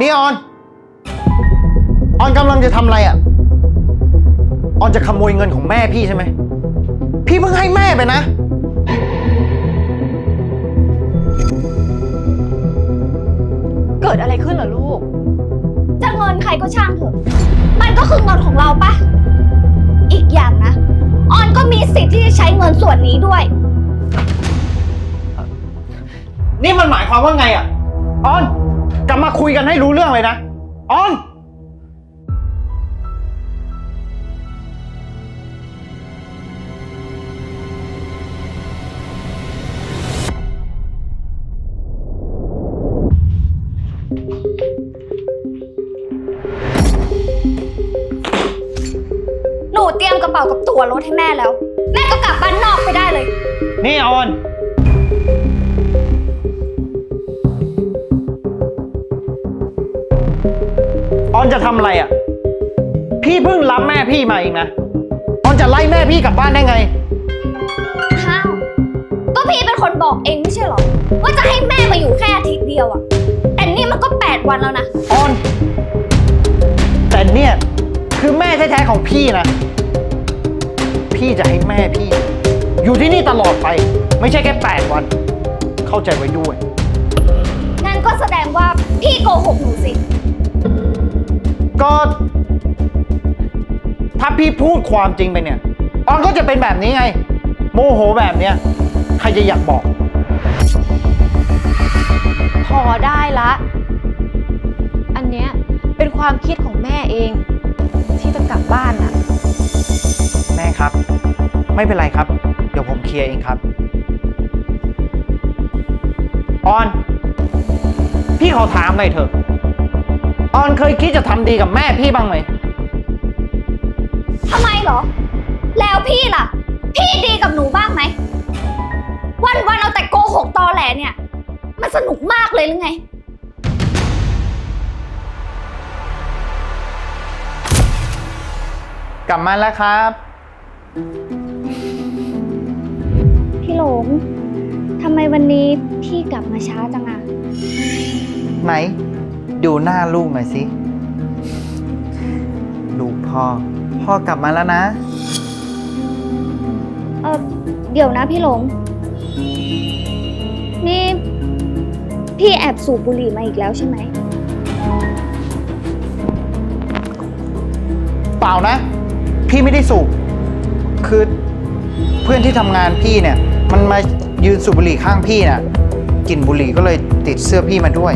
นี่ออน ออนกำลังจะทำอะไรอะ ออนจะขโมยเงินของแม่พี่ใช่ไหม พี่เพิ่งให้แม่ไปนะ เกิดอะไรขึ้นเหรอลูก จะเงินใครก็ช่างเถอะ มันก็คือเงินของเราปะ อีกอย่างนะ ออนก็มีสิทธิ์ที่จะใช้เงินส่วนนี้ด้วย นี่มันหมายความว่าไงอะ ออน กลับมาคุยกันให้รู้เรื่องเลยนะออนหนูเตรียมกระเป๋ากับตั๋วรถให้แม่แล้ว แม่ก็กลับบ้านนอกไปได้เลย นี่ออน ออนจะทำอะไรอะ พี่เพิ่งรับแม่พี่มาเองนะ ออนจะไล่แม่พี่กลับบ้านได้ไง อ้าวก็พี่เป็นคนบอกเองไม่ใช่เหรอ ว่าจะให้แม่มาอยู่แค่อาทิตย์เดียวอะแต่นี่มันก็ 8 วันแล้วนะ ออน แต่เนี่ยคือแม่แท้ๆของพี่นะ พี่จะให้แม่พี่ อยู่ที่นี่ตลอดไป ไม่ใช่แค่ 8 วัน เข้าใจไว้ด้วยนั่นก็แสดงว่าพี่โกหกหนูสิ ก็ ถ้าพี่พูดความจริงไปเนี่ย ออนก็จะเป็นแบบนี้ไง โมโหแบบเนี้ย ใครจะอยากบอก พอได้ละ อันเนี้ยเป็นความคิดของแม่เอง ที่จะกลับบ้านน่ะ แม่ครับ ไม่เป็นไรครับ เดี๋ยวผมเคลียร์เองครับ ออน พี่ขอถามหน่อยเถอะ ออนเคยคิดจะทำดีกับแม่พี่บ้างไหม ทำไมเหรอ แล้วพี่ล่ะ พี่ดีกับหนูบ้างไหม วันวันๆเอาแต่โกหกตอแหลเนี่ย มันสนุกมากเลยหรือไง กลับมาแล้วครับ พี่หลง ทำไมวันนี้พี่กลับมาช้าจังอะไหน ดูหน้าลูกหน่อยสิ ลูกพ่อ พ่อกลับมาแล้วนะ เออเดี๋ยวนะพี่หลง นี่ พี่แอบสูบบุหรี่มาอีกแล้วใช่ไหม เปล่านะ พี่ไม่ได้สูบ คือเพื่อนที่ทำงานพี่เนี่ย มันมายืนสูบบุหรี่ข้างพี่น่ะกลิ่นบุหรี่ก็เลยติดเสื้อพี่มาด้วย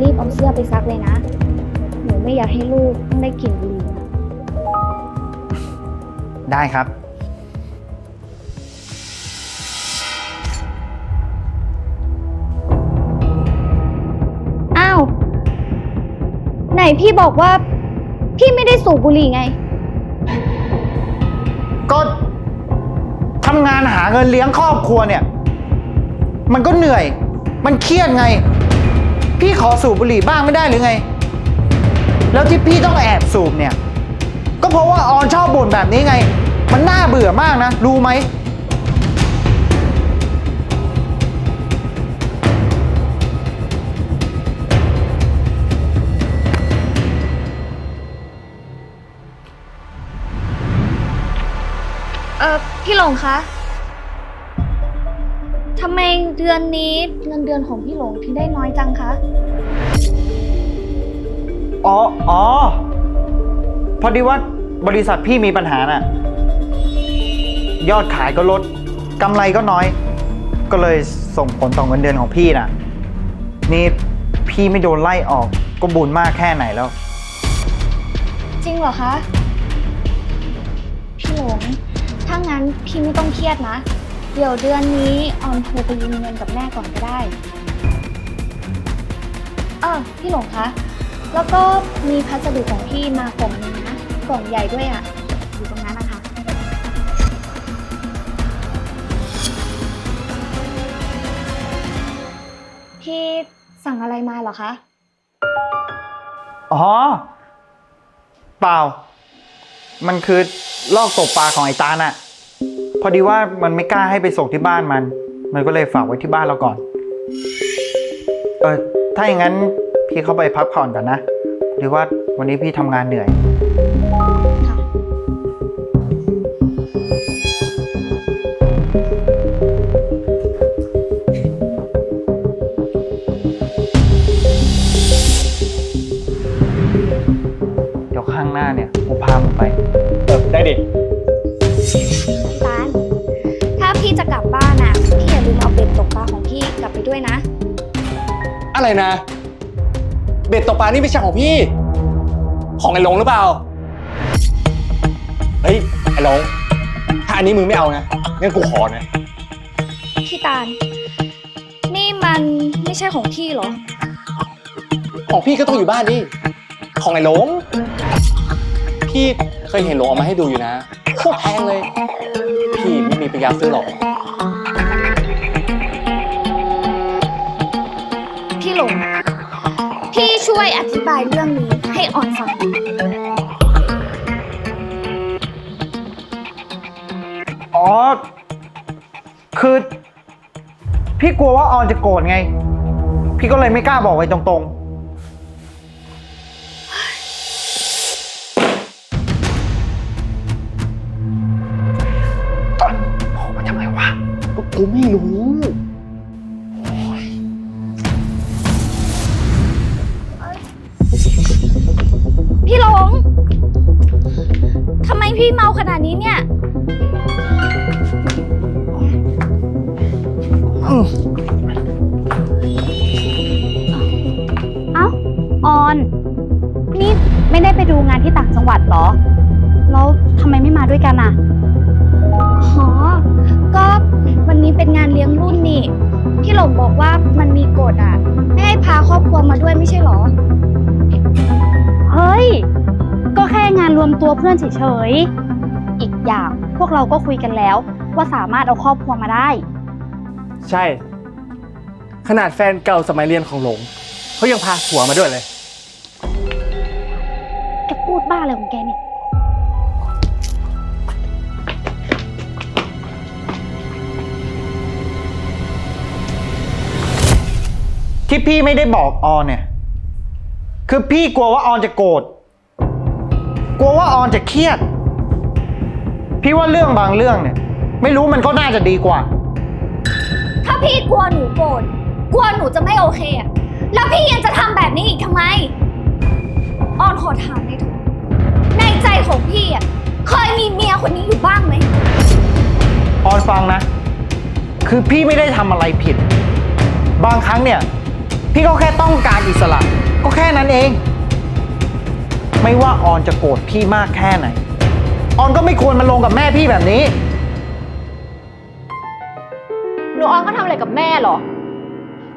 รีบเอาเสื้อไปซักเลยนะ หนูไม่อยากให้ลูกต้องได้กลิ่นบุหรี่นะได้ครับ อ้าว ไหนพี่บอกว่า พี่ไม่ได้สูบบุหรี่ไง ก็ทำงานหาเงินเลี้ยงครอบครัวเนี่ย มันก็เหนื่อย มันเครียดไง พี่ขอสูบบุหรี่บ้างไม่ได้หรือไง แล้วที่พี่ต้องแอบสูบเนี่ย ก็เพราะว่าออนชอบบ่นแบบนี้ไง มันน่าเบื่อมากนะ รู้ไหม เออพี่หลงคะ ทำไมเดือนนี้เงินเดือนของพี่หลงถึงได้น้อยจังคะ อ๋ออ๋อพอดีว่าบริษัทพี่มีปัญหาน่ะ ยอดขายก็ลดกำไรก็น้อย ก็เลยส่งผลต่อเงินเดือนของพี่น่ะ นี่พี่ไม่โดนไล่ออกก็บุญมากแค่ไหนแล้ว จริงเหรอคะ พี่หลง ถ้างั้นพี่ไม่ต้องเครียดนะ เดี๋ยวเดือนนี้ออมโทรไปยืมเงินกับแม่ก่อนก็ได้เออพี่หลงคะ แล้วก็มีพัสดุของพี่มากล่องนึงนะ กล่องใหญ่ด้วยอะ่ะ อยู่ตรงนั้นนะคะ พี่สั่งอะไรมาเหรอคะ อ๋อ เปล่า มันคือลอกตกปลาของไอ้ตาลน่ะ พอดีว่ามันไม่กล้าให้ไปส่งที่บ้านมัน มันก็เลยฝากไว้ที่บ้านเราก่อน เออถ้าอย่างนั้นพี่เข้าไปพักผ่อนก่อนนะหรือว่าวันนี้พี่ทำงานเหนื่อย เดี๋ยวข้างหน้าเนี่ยกูพามึงไป เออได้ดิ อะไรนะ เบ็ดตกปลานี่ไม่ใช่ของพี่ ของไอ้หลงหรือเปล่า เฮ้ย ไอ้หลง ถ้าอันนี้มึงไม่เอานะงั้นกูขอนะ พี่ตาล นี่มันไม่ใช่ของพี่เหรอ ของพี่ก็ต้องอยู่บ้านดิ ของไอ้หลง พี่เคยเห็นหลงเอามาให้ดูอยู่นะโคตรแพงเลย พี่ไม่มีปัญญาซื้อหรอก วยอธิบายเรื่องนี้ให้อ่อนฟัง อ๋อ คือ พี่กลัวว่าออนจะโกรธไง พี่ก็เลยไม่กล้าบอกไว้ตรงๆโอ้มาทำไมวะก็กูไม่รู้ พี่เมาขนาดนี้เนี่ย เอ้า ออน นี่ไม่ได้ไปดูงานที่ต่างจังหวัดเหรอ แล้วทำไมไม่มาด้วยกันอะ อ๋อ ก็วันนี้เป็นงานเลี้ยงรุ่นนี่ พี่หลงบอกว่ามันมีกฎอะ ไม่ให้พาครอบครัวมาด้วยไม่ใช่เหรอ เฮ้ย ก็แค่งานรวมตัวเพื่อนเฉยๆ อีกอย่างพวกเราก็คุยกันแล้ว ว่าสามารถเอาครอบครัวมาได้ ใช่ ขนาดแฟนเก่าสมัยเรียนของหลงเขายังพาผัวมาด้วยเลย แกพูดบ้าอะไรของแกเนี่ย ที่พี่ไม่ได้บอกออนเนี่ย คือพี่กลัวว่าออนจะโกรธ กลัวว่าออนจะเครียด พี่ว่าเรื่องบางเรื่องเนี่ย ไม่รู้มันก็น่าจะดีกว่า ถ้าพี่กลัวหนูโกรธกลัวหนูจะไม่โอเคอะแล้วพี่ยังจะทำแบบนี้อีกทำไม ออนขอถามในอยเถอะในใจของพี่อะเคยมีเมียคนนี้อยู่บ้างไหม ออนฟังนะ คือพี่ไม่ได้ทำอะไรผิด บางครั้งเนี่ย พี่ก็แค่ต้องการอิสระ ก็แค่นั้นเอง ไม่ว่าออนจะโกรธพี่มากแค่ไหน ออนก็ไม่ควรมาลงกับแม่พี่แบบนี้ หนูออนเขาทำอะไรกับแม่เหรอ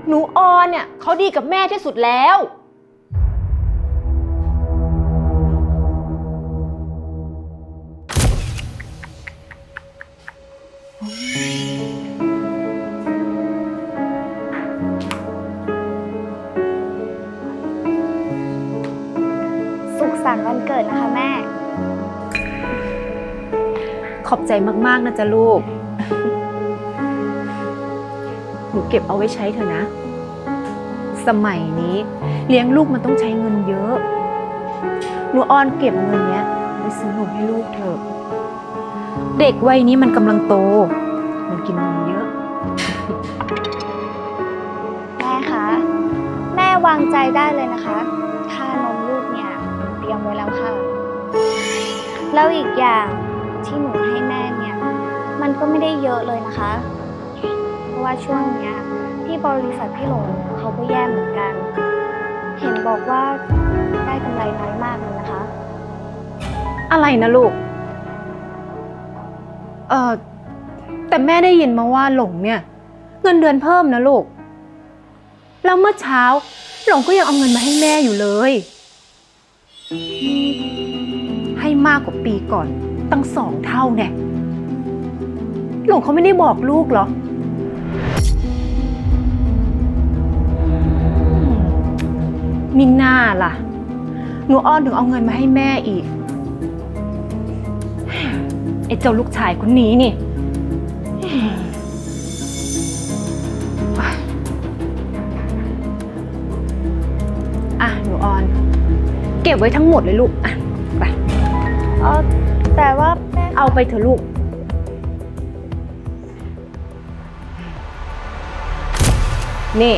หนูออนเนี่ยเขาดีกับแม่ที่สุดแล้วสุข สันต์วันเกิดนะคะแม่ ขอบใจมาก ๆ นะจ๊ะลูก หนูเก็บเอาไว้ใช้เถอะนะ สมัยนี้เลี้ยงลูกมันต้องใช้เงินเยอะ หนูออนเก็บเงินเนี้ยไว้ซื้อนมให้ลูกเถอะ เด็กวัยนี้มันกำลังโต มันกินนมเยอะ แม่คะ แม่วางใจได้เลยนะคะ รียมไว้แล้วค่ะ แล้วอีกอย่างที่หนูให้แม่เนี่ย มันก็ไม่ได้เยอะเลยนะคะ เพราะว่าช่วงเนี้ยที่บริษัทพี่หลงเขาก็แย่เหมือนกัน เห็นบอกว่าได้กำไรน้อยมากเลยนะคะ อะไรนะลูก เออแต่แม่ได้ยินมาว่าหลงเนี่ย เงินเดือนเพิ่มนะลูก แล้วเมื่อเช้า หลงก็ยังเอาเงินมาให้แม่อยู่เลย ให้มากกว่าปีก่อนตั้งสองเท่าแน่หลวงเขาไม่ได้บอกลูกเหรอ มิน่าล่ะ หนูอ้อนถึงเอาเงินมาให้แม่อีก ไอ้เจ้าลูกชายคนนี้นี่ อะ หนูอ้อน เก็บไว้ทั้งหมดเลยลูก อะ ไปเออแต่ว่าแม่เอาไปเถอะลูก นี่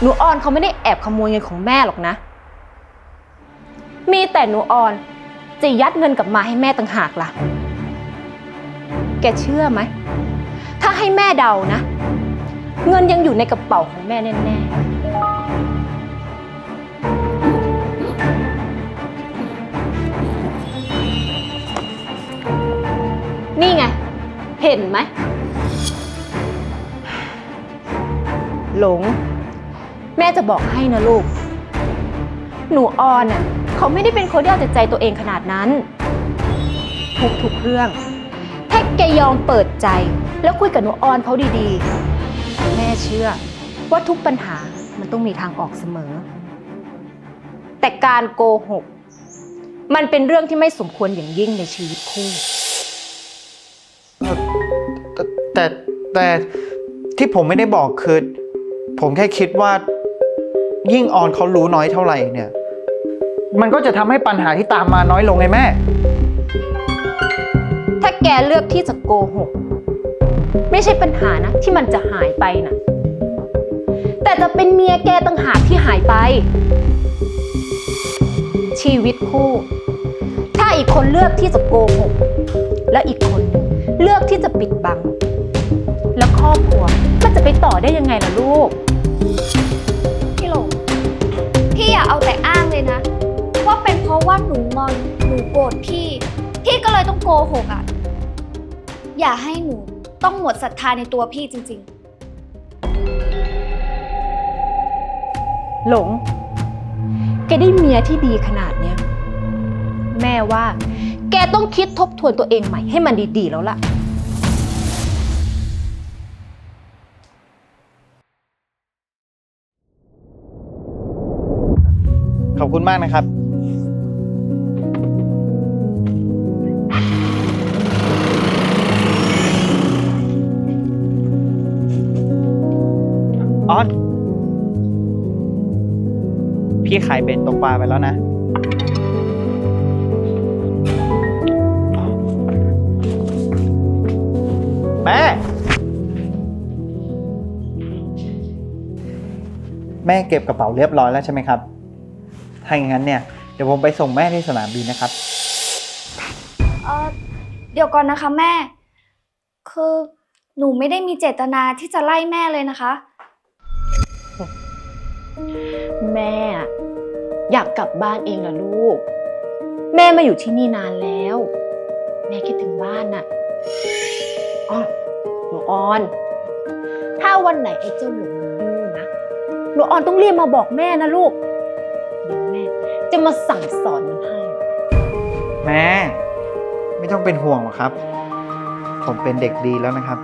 หนูออนเขาไม่ได้แอบขโมยเงินของแม่หรอกนะ มีแต่หนูออนจะยัดเงินกลับมาให้แม่ต่างหากล่ะ แกเชื่อไหม ถ้าให้แม่เดานะ เงินยังอยู่ในกระเป๋าของแม่แน่ๆ นี่ไง เห็นไหม หลง แม่จะบอกให้นะลูก หนูออนน่ะเขาไม่ได้เป็นคนที่เอาแต่ใจตัวเองขนาดนั้น ทุกๆเรื่อง ถ้าแกยอมเปิดใจ แล้วคุยกับหนูออนเขาดีๆ แม่เชื่อ ว่าทุกปัญหามันต้องมีทางออกเสมอ แต่การโกหก มันเป็นเรื่องที่ไม่สมควรอย่างยิ่งในชีวิตคู่ แต่แต่ที่ผมไม่ได้บอกคือ ผมแค่คิดว่า ยิ่งออนเขารู้น้อยเท่าไหร่เนี่ย มันก็จะทำให้ปัญหาที่ตามมาน้อยลงไงแม่ ถ้าแกเลือกที่จะโกหก ไม่ใช่ปัญหานะ ที่มันจะหายไปนะแต่จะเป็นเมียแกต่างหากที่หายไป ชีวิตคู่ ถ้าอีกคนเลือกที่จะโกหก และอีกคนหนึ่งเลือกที่จะปิดบัง ครอบครัว มันจะไปต่อได้ยังไงล่ะลูก พี่หลง พี่อย่าเอาแต่อ้างเลยนะ ว่าเป็นเพราะว่าหนูงอน หนูโกรธพี่ พี่ก็เลยต้องโกหกอะ อย่าให้หนูต้องหมดศรัทธาในตัวพี่จริง ๆ หลง แกได้เมียที่ดีขนาดเนี้ย แม่ว่า แกต้องคิดทบทวนตัวเองใหม่ให้มันดีๆแล้วล่ะ คุณมากนะครับ ออนพี่ขายเบ็ดตกปลาไปแล้วนะ แม่ แม่เก็บกระเป๋าเรียบร้อยแล้วใช่ไหมครับ ถ้าอย่างนั้นเนี่ยเดี๋ยวผมไปส่งแม่ที่สนามบินนะครับ เออเดี๋ยวก่อนนะคะแม่ คือหนูไม่ได้มีเจตนาที่จะไล่แม่เลยนะคะ แม่อะอยากกลับบ้านเองเหรอลูก แม่มาอยู่ที่นี่นานแล้ว แม่คิดถึงบ้านน่ะอ๋อหนูออน ถ้าวันไหนไอ้เจ้าหลงมันดื้อนะหนูออนต้องรีบมาบอกแม่นะลูกเดี๋ยวแม่ จะมาสั่งสอนมันให้ แม่ ไม่ต้องเป็นห่วงหรอกครับ ผมเป็นเด็กดีแล้วนะครับ